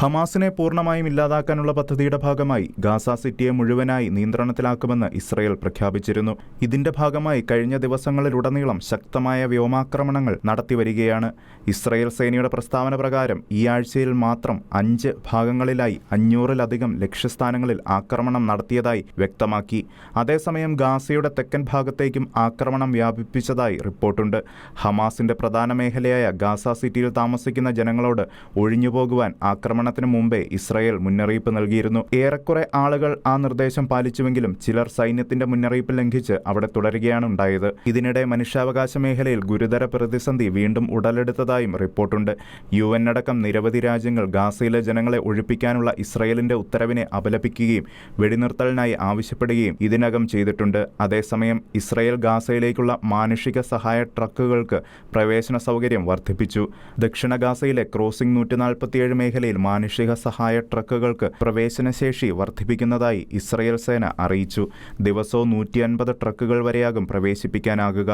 ഹമാസിനെ പൂർണമായും ഇല്ലാതാക്കാനുള്ള പദ്ധതിയുടെ ഭാഗമായി ഗാസ സിറ്റിയെ മുഴുവനായി നിയന്ത്രണത്തിലാക്കുമെന്ന് ഇസ്രയേൽ പ്രഖ്യാപിച്ചിരുന്നു. ഇതിന്റെ ഭാഗമായി കഴിഞ്ഞ ദിവസങ്ങളിലുടനീളം ശക്തമായ വ്യോമാക്രമണങ്ങൾ നടത്തിവരികയാണ്. ഇസ്രയേൽ സേനയുടെ പ്രസ്താവന പ്രകാരം ഈ ആഴ്ചയിൽ മാത്രം അഞ്ച് ഭാഗങ്ങളിലായി അഞ്ഞൂറിലധികം ലക്ഷ്യസ്ഥാനങ്ങളിൽ ആക്രമണം നടത്തിയതായി വ്യക്തമാക്കി. അതേസമയം ഗാസയുടെ തെക്കൻ ഭാഗത്തേക്കും ആക്രമണം വ്യാപിപ്പിച്ചതായി റിപ്പോർട്ടുണ്ട്. ഹമാസിന്റെ പ്രധാന മേഖലയായ ഗാസ സിറ്റിയിൽ താമസിക്കുന്ന ജനങ്ങളോട് ഒഴിഞ്ഞുപോകുവാൻ ആക്രമണത്തിന് മുമ്പേ ഇസ്രായേൽ മുന്നറിയിപ്പ് നൽകിയിരുന്നു. ഏറെക്കുറെ ആളുകൾ ആ നിർദ്ദേശം പാലിച്ചുവെങ്കിലും ചിലർ സൈന്യത്തിന്റെ മുന്നറിയിപ്പ് ലംഘിച്ച് അവിടെ തുടരുകയാണ് ഉണ്ടായത്. ഇതിനിടെ മനുഷ്യാവകാശ മേഖലയിൽ ഗുരുതര പ്രതിസന്ധി വീണ്ടും ഉടലെടുത്തതായും റിപ്പോർട്ടുണ്ട്. യു എൻ അടക്കം നിരവധി രാജ്യങ്ങൾ ഗാസയിലെ ജനങ്ങളെ ഒഴിപ്പിക്കാനുള്ള ഇസ്രായേലിന്റെ ഉത്തരവിനെ അപലപിക്കുകയും വെടിനിർത്തലിനായി ആവശ്യപ്പെടുകയും ഇതിനകം ചെയ്തിട്ടുണ്ട്. അതേസമയം ഇസ്രായേൽ ഗാസയിലേക്കുള്ള മാനുഷിക സഹായ ട്രക്കുകൾക്ക് പ്രവേശന സൗകര്യം വർദ്ധിപ്പിച്ചു. ദക്ഷിണ ഗാസയിലെ ക്രോസിംഗ് നൂറ്റി മേഖലയിൽ മാനുഷിക സഹായ ട്രക്കുകൾക്ക് പ്രവേശനശേഷി വർദ്ധിപ്പിക്കുന്നതായി ഇസ്രയേൽ സേന അറിയിച്ചു. ദിവസവും നൂറ്റി അൻപത് ട്രക്കുകൾ വരെയാകും പ്രവേശിപ്പിക്കാനാകുക.